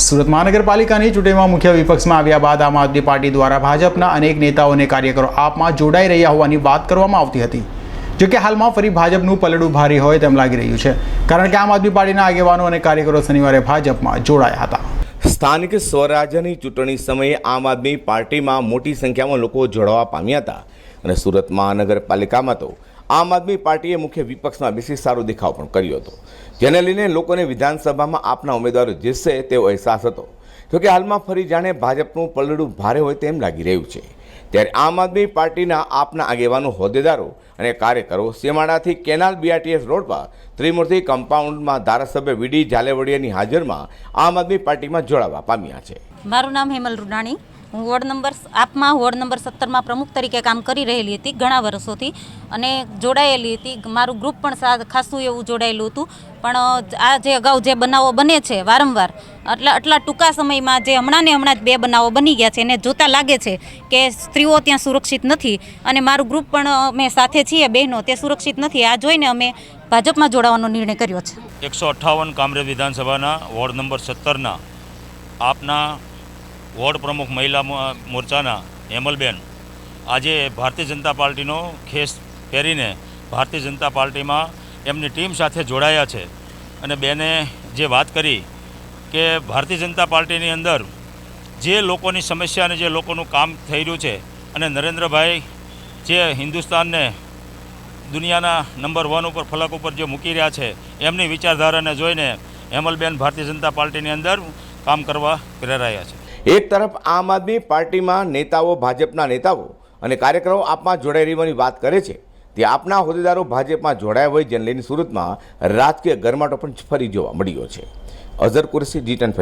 સુરત મહાનગરપાલિકાની ચૂંટણીમાં મુખ્ય વિપક્ષમાં આવ્યા બાદ આમ આદમી પાર્ટી દ્વારા ભાજપના અનેક નેતાઓ અને કાર્યકરો આપમાં જોડાઈ રહ્યા હોવાની વાત કરવામાં આવતી હતી. જો કે હાલમાં ફરી ભાજપનું પલડું ભારી હોય તેમ લાગી રહ્યું છે, કારણ કે આમ આદમી પાર્ટીના આગેવાનો અને કાર્યકરો શનિવારે ભાજપમાં જોડાયા હતા. સ્થાનિક સ્વરાજ્યની ચૂંટણી સમયે આમ આદમી પાર્ટીમાં મોટી સંખ્યામાં લોકો જોડાવા પામ્યા હતા અને સુરત મહાનગરપાલિકામાં તો આમ આદમી પાર્ટીએ મુખ્ય વિપક્ષમાં બેસી સારો દેખાવ પણ કર્યો હતો. જેને લઈને લોકોને વિધાનસભામાં આપના ઉમેદવારો જીતશે તેવો અહેસાસ હતો. જોકે હાલમાં ફરી જાણે ભાજપનું પલડું ભારે હોય તેમ લાગી રહ્યું છે. ત્યારે આમ આદમી પાર્ટીના આપના આગેવાનો, હોદ્દેદારો અને કાર્યકરો સીમાડાથી કેનાલ બીઆરટીએસ રોડ પર ત્રિમૂર્તિ કમ્પાઉન્ડમાં ધારાસભ્ય વીડી ઝાલેવડિયાની હાજરમાં આમ આદમી પાર્ટીમાં જોડાવા પામ્યા છે. મારું નામ હેમલ રૂડાણી. હું વોર્ડ નંબર આપમાં વોર્ડ નંબર સત્તરમાં પ્રમુખ તરીકે કામ કરી રહેલી હતી ઘણા વર્ષોથી અને જોડાયેલી હતી. મારું ગ્રુપ પણ ખાસું એવું જોડાયેલું હતું. પણ આ જે અગાઉ જે બનાવો બને છે વારંવાર, આટલા આટલા ટૂંકા સમયમાં જે હમણાં ને હમણાં જ બે બનાવો બની ગયા છે, એને જોતાં લાગે છે કે સ્ત્રીઓ ત્યાં સુરક્ષિત નથી. અને મારું ગ્રુપ પણ અમે સાથે છીએ, બહેનો, તે સુરક્ષિત નથી. આ જોઈને અમે ભાજપમાં જોડાવાનો નિર્ણય કર્યો છે. એકસો અઠ્ઠાવન કામરેજ વિધાનસભાના વોર્ડ નંબર સત્તરના આપના વોર્ડ પ્રમુખ મહિલા મોરચાના હેમલબેન. આજે ભારતીય જનતા પાર્ટીનો ખેસ પહેરીને ભારતીય જનતા પાર્ટીમાં એમની ટીમ સાથે જોડાયા છે. અને બેને જે વાત કરી કે ભારતીય જનતા પાર્ટીની અંદર જે લોકોની સમસ્યા અને જે લોકોનું કામ થઈ રહ્યું છે અને નરેન્દ્રભાઈ જે હિન્દુસ્તાનને દુનિયાના નંબર વન ઉપર, ફલક ઉપર જે મૂકી રહ્યા છે, એમની વિચારધારાને જોઈને હેમલબેન ભારતીય જનતા પાર્ટીની અંદર કામ કરવા પ્રેરાયા છે. એક તરફ આમ આદમી પાર્ટીમાં નેતાઓ, ભાજપના નેતાઓ અને કાર્યકરો આપમાં જોડાઈ રહેવાની વાત કરે છે, તે આપના હોદ્દેદારો ભાજપમાં જોડાયા હોય જેને લઈને સુરતમાં રાજકીય ગરમાટો પણ ફરી જોવા મળ્યો છે. અઝર કુરસી જી ટેન